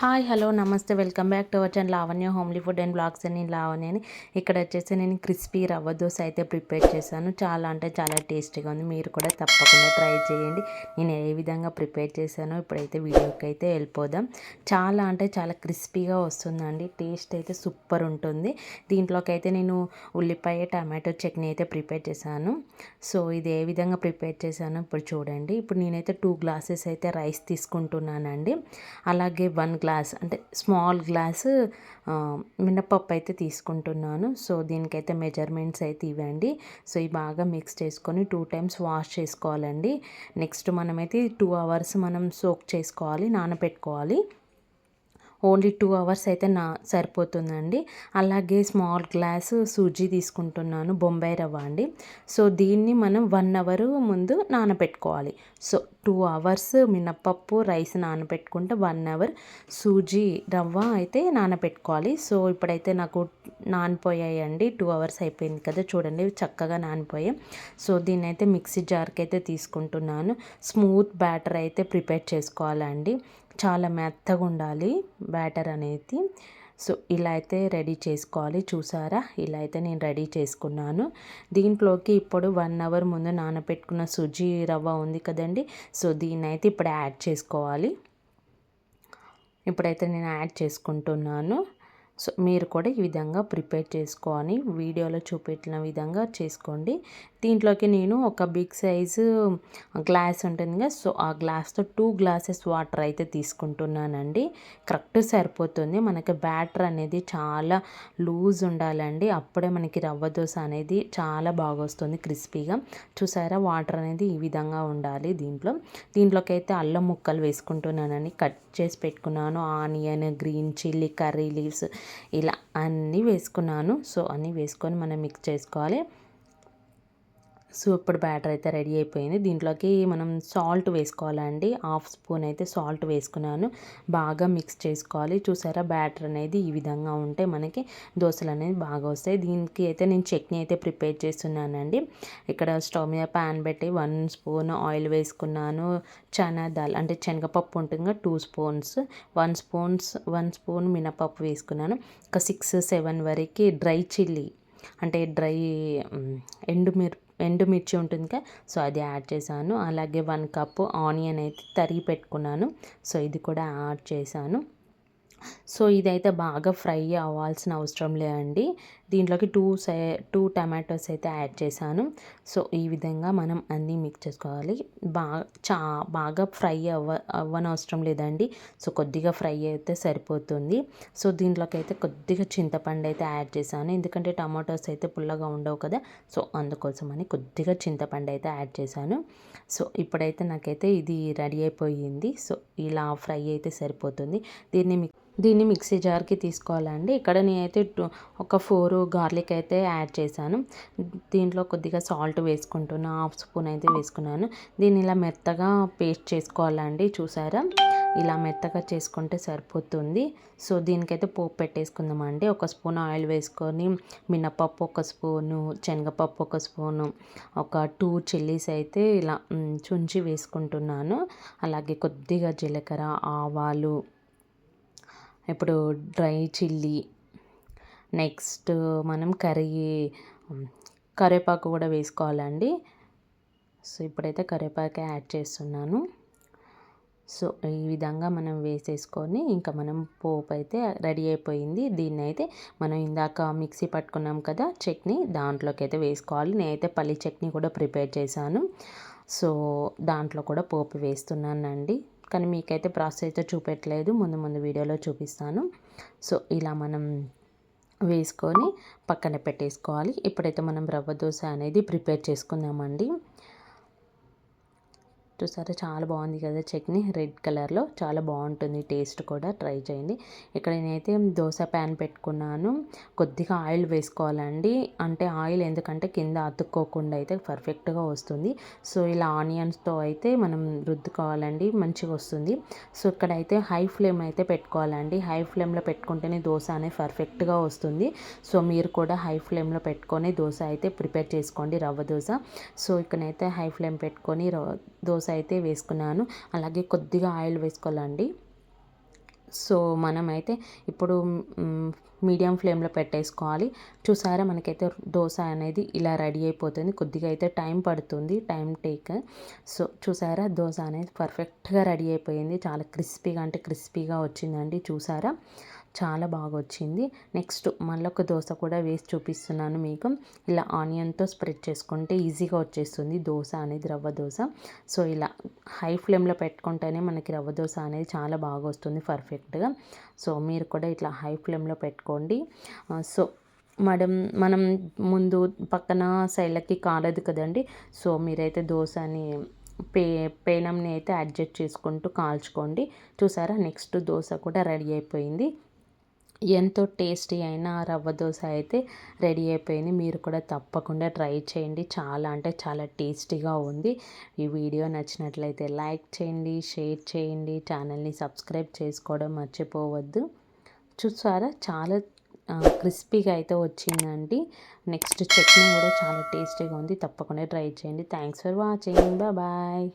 Hi hello నమస్తే. Welcome back to our channel Lavanya homely food and blogs అని లావణ్య అని. ఇక్కడ వచ్చేసి నేను క్రిస్పీ రవ్వ దోశ అయితే ప్రిపేర్ చేశాను. చాలా అంటే చాలా టేస్టీగా ఉంది. మీరు కూడా తప్పకుండా ట్రై చేయండి. నేను ఏ విధంగా ప్రిపేర్ చేశానో ఇప్పుడైతే వీడియోకి అయితే వెళ్ళిపోదాం. చాలా అంటే చాలా క్రిస్పీగా వస్తుందండి. టేస్ట్ అయితే సూపర్ ఉంటుంది. దీంట్లోకి అయితే నేను ఉల్లిపాయ టమాటో చట్నీ అయితే ప్రిపేర్ చేశాను. సో ఇది ఏ విధంగా ప్రిపేర్ చేశానో ఇప్పుడు చూడండి. ఇప్పుడు నేనైతే టూ గ్లాసెస్ అయితే రైస్ తీసుకుంటున్నానండి. అలాగే వన్ గ్లాస్ అంటే స్మాల్ గ్లాస్ మినపప్పు అయితే తీసుకుంటున్నాను. సో దీనికైతే మెజర్మెంట్స్ అయితే ఇవ్వండి. సో ఇవి బాగా మిక్స్ చేసుకొని టూ టైమ్స్ వాష్ చేసుకోవాలండి. నెక్స్ట్ మనమైతే టూ అవర్స్ మనం సోక్ చేసుకోవాలి నానబెట్టుకోవాలి ఓన్లీ టూ అవర్స్ అయితే నా సరిపోతుందండి. అలాగే స్మాల్ గ్లాస్ సూజీ తీసుకుంటున్నాను బొంబాయి రవ్వ అండి. సో దీన్ని మనం వన్ అవర్ ముందు నానబెట్టుకోవాలి. సో టూ అవర్స్ మినప్పప్పు రైస్ నానబెట్టుకుంటే వన్ అవర్ సూజీ రవ్వ అయితే నానబెట్టుకోవాలి. సో ఇప్పుడైతే నాకు నానిపోయాయండి. టూ అవర్స్ అయిపోయింది కదా చూడండి చక్కగా నానిపోయాయి. సో దీన్ని అయితే మిక్సీ జార్కి అయితే తీసుకుంటున్నాను. స్మూత్ బ్యాటర్ అయితే ప్రిపేర్ చేసుకోవాలండి. చాలా మెత్తగా ఉండాలి బ్యాటర్ అనేది. సో ఇలా అయితే రెడీ చేసుకోవాలి. చూసారా? ఇలా అయితే నేను రెడీ చేసుకున్నాను. దీంట్లోకి ఇప్పుడు వన్ అవర్ ముందు నానబెట్టుకున్న సుజీ రవ్వ ఉంది కదండి. సో దీన్ని అయితే ఇప్పుడు యాడ్ చేసుకోవాలి. ఇప్పుడైతే నేను యాడ్ చేసుకుంటున్నాను. సో మీరు కూడా ఈ విధంగా ప్రిపేర్ చేసుకొని వీడియోలో చూపెట్టిన విధంగా చేసుకోండి. దీంట్లోకి నేను ఒక బిగ్ సైజు గ్లాస్ ఉంటుంది కదా సో ఆ గ్లాస్తో టూ గ్లాసెస్ వాటర్ అయితే తీసుకుంటున్నానండి. కరెక్ట్ సరిపోతుంది. మనకి బ్యాటర్ అనేది చాలా లూజ్ ఉండాలండి. అప్పుడే మనకి రవ్వ దోశ అనేది చాలా బాగా వస్తుంది క్రిస్పీగా. చూసారా? వాటర్ అనేది ఈ విధంగా ఉండాలి దీంట్లో. దీంట్లోకి అయితే అల్లం ముక్కలు వేసుకుంటున్నానని కట్ చేసి పెట్టుకున్నాను. Onion green chilli curry leaves ఇలా అన్నీ వేసుకున్నాను. సో అన్నీ వేసుకొని మనం మిక్స్ చేసుకోవాలి. సో ఇప్పుడు బ్యాటర్ అయితే రెడీ అయిపోయింది. దీంట్లోకి మనం సాల్ట్ వేసుకోవాలండి. హాఫ్ స్పూన్ అయితే సాల్ట్ వేసుకున్నాను. బాగా మిక్స్ చేసుకోవాలి. చూసారా? బ్యాటర్ అనేది ఈ విధంగా ఉంటే మనకి దోశలు అనేది బాగా వస్తాయి. దీనికి అయితే నేను చట్నీ అయితే ప్రిపేర్ చేస్తున్నానండి. ఇక్కడ స్టవ్ మీద ప్యాన్ పెట్టి వన్ స్పూన్ ఆయిల్ వేసుకున్నాను. చనా దాల్ అంటే శనగపప్పు ఉంటుంది two spoons. One spoons one spoon మినపప్పు వేసుకున్నాను. ఒక సిక్స్ సెవెన్ వరకు డ్రై చిల్లీ అంటే డ్రై ఎండుమిర్ ఎండుమిర్చి ఉంటుంది కదా సో అది యాడ్ చేశాను. అలాగే వన్ కప్పు ఆనియన్ అయితే తరిగి పెట్టుకున్నాను. సో ఇది కూడా యాడ్ చేశాను. సో ఇదైతే బాగా ఫ్రై అవ్వాల్సిన అవసరం లేదండి. దీంట్లోకి టూ సై టూ టమాటోస్ అయితే యాడ్ చేశాను. సో ఈ విధంగా మనం అన్నీ మిక్స్ చేసుకోవాలి. బాగా చా బాగా ఫ్రై అవ్వ అవ్వనవసరం లేదండి. సో కొద్దిగా ఫ్రై అయితే సరిపోతుంది. సో దీంట్లోకి అయితే కొద్దిగా చింతపండు అయితే యాడ్ చేశాను. ఎందుకంటే టమాటోస్ అయితే పుల్లగా ఉండవు కదా. సో అందుకోసమని కొద్దిగా చింతపండు అయితే యాడ్ చేశాను. సో ఇప్పుడైతే నాకైతే ఇది రెడీ అయిపోయింది. సో ఇలా ఫ్రై అయితే సరిపోతుంది. దీన్ని దీన్ని మిక్సీ జార్కి తీసుకోవాలండి. ఇక్కడ నేనైతే ఒక ఫోర్ గార్లిక్ అయితే యాడ్ చేశాను. దీంట్లో కొద్దిగా సాల్ట్ వేసుకుంటున్నా హాఫ్ స్పూన్ అయితే వేసుకున్నాను. దీన్ని ఇలా మెత్తగా పేస్ట్ చేసుకోవాలండి చూసారా? ఇలా మెత్తగా చేసుకుంటే సరిపోతుంది. సో దీనికైతే పోపు పెట్టేసుకుందామండి. ఒక స్పూన్ ఆయిల్ వేసుకొని మినపప్పు ఒక స్పూను శనగపప్పు ఒక స్పూను ఒక టూ చిల్లీస్ అయితే ఇలా చుంచి వేసుకుంటున్నాను. అలాగే కొద్దిగా జీలకర్ర ఆవాలు ఇప్పుడు డ్రై చిల్లీ నెక్స్ట్ మనం కర్రీ కరివేపాకు కూడా వేసుకోవాలండి. సో ఇప్పుడైతే కరివేపాకు యాడ్ చేస్తున్నాను. సో ఈ విధంగా మనం వేసేసుకొని ఇంకా మనం పోపు అయితే రెడీ అయిపోయింది. దీన్ని అయితే మనం ఇందాక మిక్సీ పట్టుకున్నాం కదా చట్నీ దాంట్లోకి అయితే వేసుకోవాలి. నేనైతే పల్లి చట్నీ కూడా ప్రిపేర్ చేశాను. సో దాంట్లో కూడా పోపు వేస్తున్నానండి. కానీ మీకైతే ప్రాసెస్ అయితే చూపెట్టలేదు. ముందు ముందు వీడియోలో చూపిస్తాను. సో ఇలా మనం వేసుకొని పక్కన పెట్టేసుకోవాలి. ఇప్పుడైతే మనం రవ్వ దోశ అనేది ప్రిపేర్ చేసుకుందామండి. చూసారా చాలా బాగుంది కదా చట్నీ. రెడ్ కలర్లో చాలా బాగుంటుంది. టేస్ట్ కూడా ట్రై చేయండి. ఇక్కడ నేనైతే దోశ ప్యాన్ పెట్టుకున్నాను. కొద్దిగా ఆయిల్ వేసుకోవాలండి. అంటే ఆయిల్ ఎందుకంటే కింద అతుక్కోకుండా అయితే పర్ఫెక్ట్గా వస్తుంది. సో ఇలా ఆనియన్స్తో అయితే మనం రుద్దుకోవాలండి. మంచిగా వస్తుంది. సో ఇక్కడైతే హై ఫ్లేమ్ అయితే పెట్టుకోవాలండి. హై ఫ్లేమ్లో పెట్టుకుంటేనే దోశ అనేది పర్ఫెక్ట్గా వస్తుంది. సో మీరు కూడా హై ఫ్లేమ్లో పెట్టుకొని దోశ అయితే ప్రిపేర్ చేసుకోండి రవ్వ దోశ. సో ఇక్కడైతే హై ఫ్లేమ్ పెట్టుకొని దోశ అయితే వేసుకున్నాను. అలాగే కొద్దిగా ఆయిల్ వేసుకోవాలండి. సో మనమైతే ఇప్పుడు మీడియం ఫ్లేమ్లో పెట్టేసుకోవాలి. చూసారా మనకైతే దోశ అనేది ఇలా రెడీ అయిపోతుంది. కొద్దిగా అయితే టైం పడుతుంది టైం టేక్. సో చూసారా దోశ అనేది పర్ఫెక్ట్గా రెడీ అయిపోయింది. చాలా క్రిస్పీగా అంటే క్రిస్పీగా వచ్చిందండి. చూసారా? చాలా బాగా వచ్చింది. నెక్స్ట్ మళ్ళీ ఒక దోశ కూడా వేసి చూపిస్తున్నాను మీకు. ఇలా ఆనియన్తో స్ప్రెడ్ చేసుకుంటే ఈజీగా వచ్చేస్తుంది దోశ అనేది రవ్వ దోశ. సో ఇలా హై ఫ్లేమ్లో పెట్టుకుంటేనే మనకి రవ్వ దోశ అనేది చాలా బాగా వస్తుంది పర్ఫెక్ట్గా. సో మీరు కూడా ఇట్లా హై ఫ్లేమ్లో పెట్టుకో అనుకోండి సో మేడం మనం ముందు పక్కన సైడ్లకి కాలదు కదండి. సో మీరైతే దోశని పే పేనంని అయితే అడ్జస్ట్ చేసుకుంటూ కాల్చుకోండి. చూసారా నెక్స్ట్ దోశ కూడా రెడీ అయిపోయింది. ఎంతో టేస్టీ అయిన రవ్వ దోశ అయితే రెడీ అయిపోయింది. మీరు కూడా తప్పకుండా ట్రై చేయండి. చాలా అంటే చాలా టేస్టీగా ఉంది. ఈ వీడియో నచ్చినట్లయితే లైక్ చేయండి షేర్ చేయండి ఛానల్ని సబ్స్క్రైబ్ చేసుకోవడం మర్చిపోవద్దు. చూసారా? చాలా క్రిస్పీగా అయితే వచ్చిందండి. నెక్స్ట్ చట్నీ కూడా చాలా టేస్టీగా ఉంది. తప్పకుండా ట్రై చేయండి. Thanks for watching. బాయ్.